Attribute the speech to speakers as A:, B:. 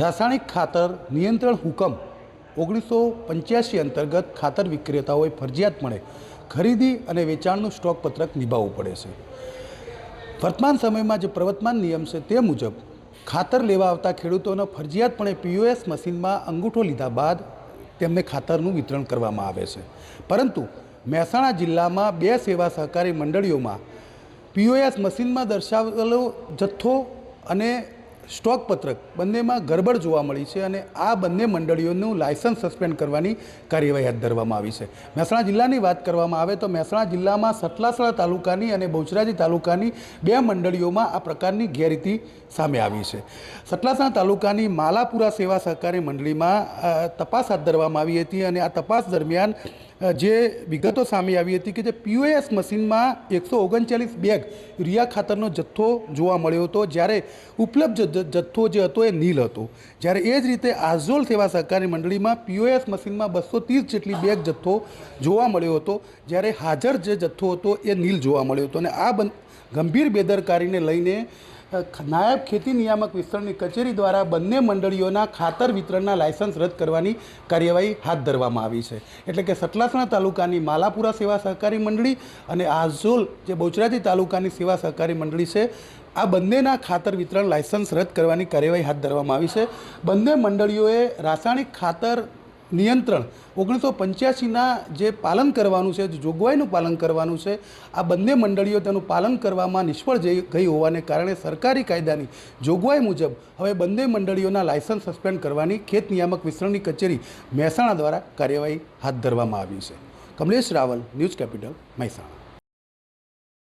A: રાસાયણિક ખાતર નિયંત્રણ હુકમ ઓગણીસો પંચ્યાસી અંતર્ગત ખાતર વિક્રેતાઓએ ફરજિયાતપણે ખરીદી અને વેચાણનું સ્ટોક પત્રક નિભાવવું પડે છે. વર્તમાન સમયમાં જે પ્રવર્તમાન નિયમ છે તે મુજબ ખાતર લેવા આવતા ખેડૂતોને ફરજિયાતપણે પીઓએસ મશીનમાં અંગૂઠો લીધા બાદ તેમને ખાતરનું વિતરણ કરવામાં આવે છે. પરંતુ મહેસાણા જિલ્લામાં બે સેવા સહકારી મંડળીઓમાં પીઓએસ મશીનમાં દર્શાવેલો જથ્થો અને સ્ટોક પત્રક બંનેમાં ગરબડ જોવા મળી છે અને આ બંને મંડળીઓનું લાયસન્સ સસ્પેન્ડ કરવાની કાર્યવાહી હાથ ધરવામાં આવી છે. મહેસાણા જિલ્લાની વાત કરવામાં આવે તો મહેસાણા જિલ્લામાં સતલાસણા તાલુકાની અને બહુચરાજી તાલુકાની બે મંડળીઓમાં આ પ્રકારની ગેરરીતિ સામે આવી છે. સતલાસણા તાલુકાની માલાપુરા સેવા સહકારી મંડળીમાં તપાસ હાથ ધરવામાં આવી હતી અને આ તપાસ દરમિયાન જે વિગતો સામે આવી હતી કે જે પીઓએસ મશીનમાં એકસો ઓગણચાલીસ બેગ યુરિયા ખાતરનો જથ્થો જોવા મળ્યો હતો, જ્યારે ઉપલબ્ધ જથ્થો જે હતો એ નીલ હતો. જ્યારે એ જ રીતે આઝોલ સેવા સહકારી મંડળીમાં પીઓએસ મશીનમાં બસો ત્રીસ જેટલી બેગ જથ્થો જોવા મળ્યો હતો. જ્યારે હાજર જે જથ્થો હતો એ નીલ જોવા મળ્યો હતો. અને આ ગંભીર બેદરકારીને લઈને નાયબ ખેતી નિયામક વિસ્તરણની કચેરી દ્વારા બંને મંડળીઓના ખાતર વિતરણના લાયસન્સ રદ કરવાની કાર્યવાહી હાથ ધરવામાં આવી છે. એટલે કે સતલાસણા તાલુકાની માલાપુરા સેવા સહકારી મંડળી અને આઝોલ, જે બહુચરાજી તાલુકાની સેવા સહકારી મંડળી છે, આ બંનેના ખાતર વિતરણ લાયસન્સ રદ કરવાની કાર્યવાહી હાથ ધરવામાં આવી છે. બંને મંડળીઓએ રાસાયણિક ખાતર નિયંત્રણ. ઓગણીસો પંચ્યાસીના જે પાલન કરવાનું છે, જે જોગવાઈનું પાલન કરવાનું છે, આ બંને મંડળીઓ તેનું પાલન કરવામાં નિષ્ફળ જઈ ગઈ હોવાને કારણે સરકારી કાયદાની જોગવાઈ મુજબ હવે બંને મંડળીઓના લાયસન્સ સસ્પેન્ડ કરવાની ખેત નિયામક વિસ્તરણની કચેરી મહેસાણા દ્વારા કાર્યવાહી હાથ ધરવામાં આવી છે. Kamlesh Raval, news capital, Mehsana.